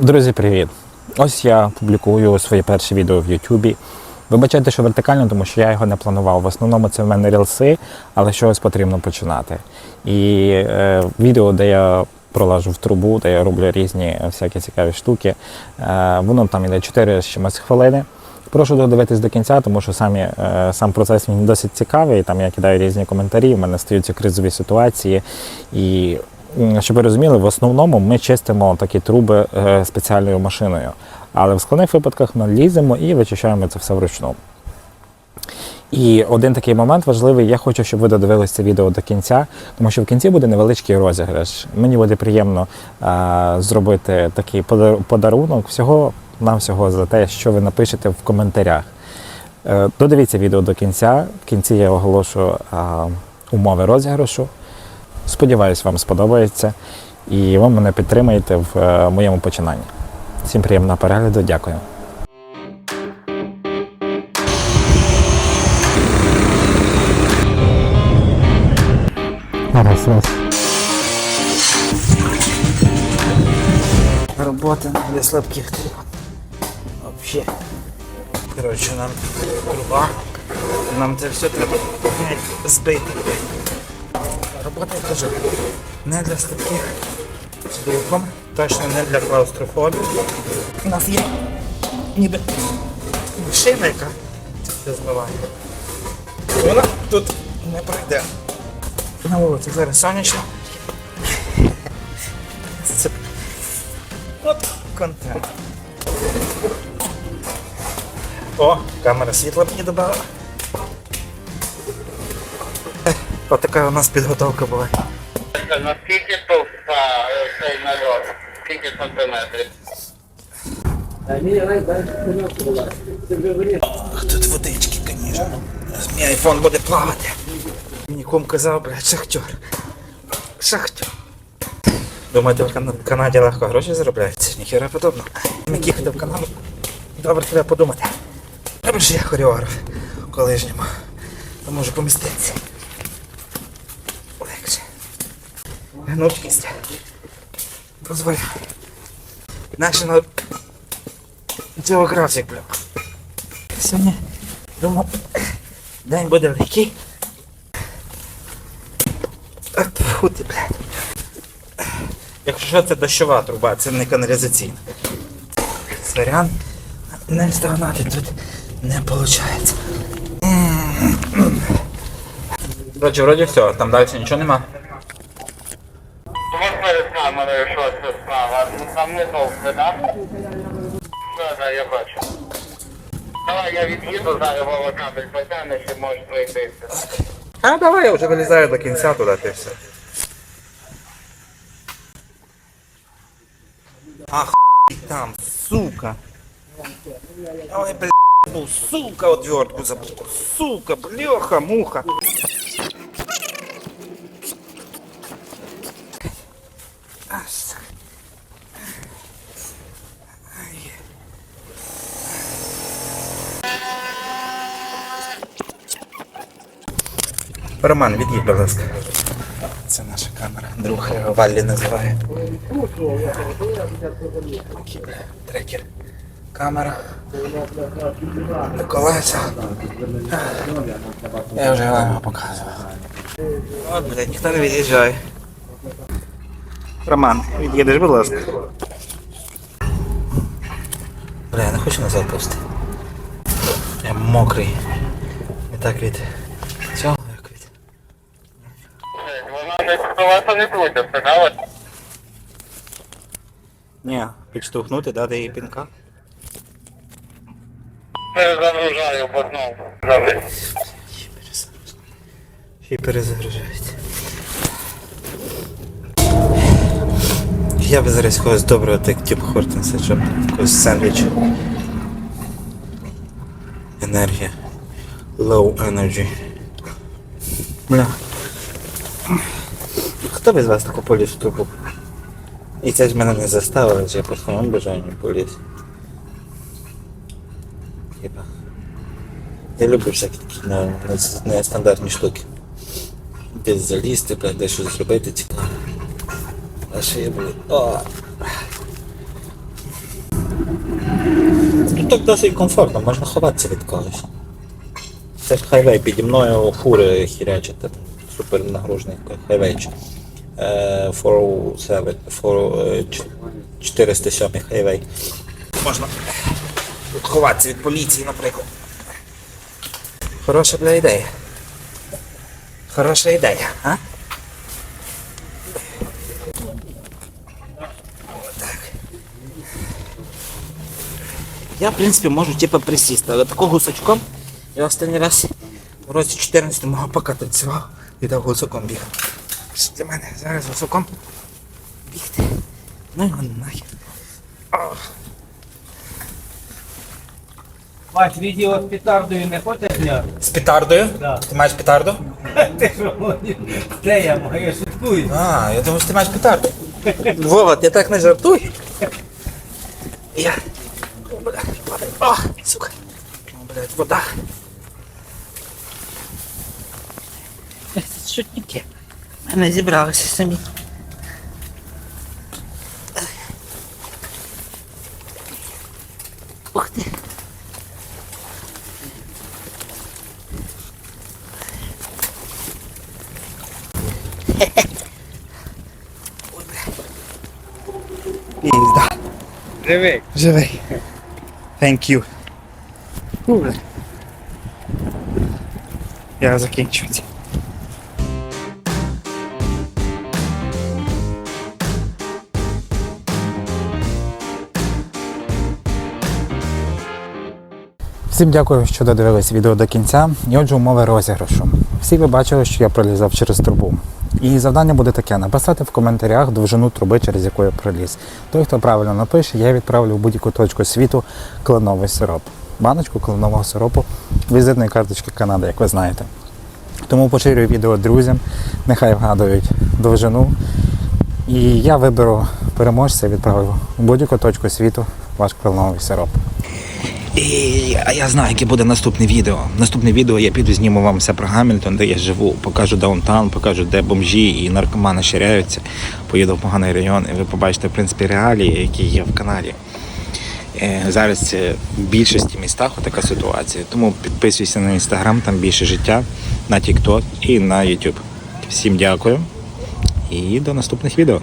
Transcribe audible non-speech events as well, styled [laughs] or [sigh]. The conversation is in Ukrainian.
Друзі, привіт! Ось я публікую своє перше відео в Ютубі. Вибачайте, що вертикально, тому що я його не планував. В основному це в мене рілси, але щось потрібно починати. І е, відео, де я пролажу в трубу, де я роблю різні всякі цікаві штуки, е, воно там іде 4 з чимось хвилини. Прошу додивитись до кінця, тому що самі, е, сам процес він досить цікавий. Там я кидаю різні коментарі, в мене стаються кризові ситуації. І щоб ви розуміли, в основному ми чистимо такі труби е, спеціальною машиною. Але в складних випадках ми ліземо і вичищаємо це все вручну. І один такий момент важливий, я хочу, щоб ви додивилися це відео до кінця, тому що в кінці буде невеличкий розіграш. Мені буде приємно е, зробити такий подар- подарунок всього нам всього за те, що ви напишете в коментарях. Е, додивіться відео до кінця. В кінці я оголошу е, умови розіграшу. Сподіваюсь, вам сподобається і ви мене підтримаєте в е, моєму починанні. Всім приємного перегляду, дякую. Раз, раз. Робота для слабких труб. Вообще. Коротше, нам труба. Нам це все треба збити. Робота, я кажу, не для слабких з духом, точно не для клаустрофобів. У нас є ніби машина, яка це все змиває. Вона тут не пройде. На вулиці зараз сонячно. Це От контент. О, камера світла мені додала. Ось така у нас підготовка була. Наскільки товста цей нальот? Скільки сантиметрів? Тут водички, звісно. Мій айфон буде плавати. Мені ком казав, блядь, шахтер. Шахтер. Думаєте, в Канаді легко гроші заробляються? Ніхера подобно. Як їхати в Канаду? Добре, треба подумати. Треба ж я хореограф колишньому. То можу поміститися. Легше. Гнучкість. Дозволяє. National Geographic, бля. Сьогодні, думав, день буде легкий. Фу ти, блядь. Якщо що, це дощова труба, це не каналізаційна. Сорян, не стогнати тут не виходить. Короче, вроді все, там далі нічого нема. Ось перед камерою щось це справа. Там не товсте, так? Так, так, я бачу. Давай я від'їду, зараз Вова кабель потягне, ще можеш пройтися. А давай я вже вилізаю до кінця туди ти все. Ах, там, сука. Ой, бля, забыл, сука, отвертку забыл. Сука, блеха, муха. Роман, від'їдь, будь ласка. Це наша камера. Друг його Валлі називає. Такий, Трекер. Камера. Колеса. Я вже вам показував. От, блядь, ніхто не від'їжджає. Роман, від'їдеш, будь ласка. Бля, я не хочу назад пусти. Я мокрий. Не так від цього, як від. Вона не співати не буде, правда? Ні, підштовхнути, дати їй пінка. Перезагружаю по знову. Добре. Й перезагружається. Я би зараз когось доброго, так типу Хортенса, щоб якогось сендвіч. Енергія. Low energy. Бля. Хто без вас таку поліз в трубу? І це ж мене не заставило, я по своєму бажанню поліз. Типа. Я люблю всякі такі не- нестандартні штуки. Десь залізти, десь щось зробити цікаве. А ще я, блядь, о! так досить комфортно, можна ховатися від когось. Це ж хайвей, піді мною фури там супер нагружний хайвей. Е, 407, 407 хайвей. Можна ховатися від поліції, наприклад. Хороша бля ідея. Хороша ідея, а? Я, в принципі, можу типу присісти, але такого гусачком я останній раз у році 14 мого поки танцював і так гусаком бігав. Що Для мене зараз гусаком бігти. Ну його нахер. Вась, відео з петардою не хочеш зняти? З петардою? Да. Ти маєш петарду? [laughs] Ти що, де я маю шуткую? А, я думав, що ти маєш петарду. Вова, ти так не жартуй. Я. О, блядь, падаю. О, сука. О, блядь, вода. Це шутники. Мене зібралися самі. Ух ти. Пізда. Живий. Живий. Thank you. Добре. Я закінчую Всім дякую, що додивились відео до кінця. І отже, умови розіграшу. Всі ви бачили, що я пролізав через трубу. І завдання буде таке: написати в коментарях довжину труби, через яку я проліз. Той, хто правильно напише, я відправлю в будь-яку точку світу кленовий сироп. Баночку кленового сиропу, візитної карточки Канади, як ви знаєте. Тому поширюю відео друзям, нехай вгадують довжину. І я виберу переможця і відправлю в будь-яку точку світу ваш кленовий сироп. І а я знаю, яке буде наступне відео. Наступне відео я піду зніму вам все про Гамільтон, де я живу. Покажу даунтаун, покажу, де бомжі і наркомани ширяються. Поїду в поганий район, і ви побачите в принципі реалії, які є в Канаді. Е, Зараз це в більшості містах така ситуація. Тому підписуйся на інстаграм, там більше життя, на TikTok і на YouTube. Всім дякую і до наступних відео.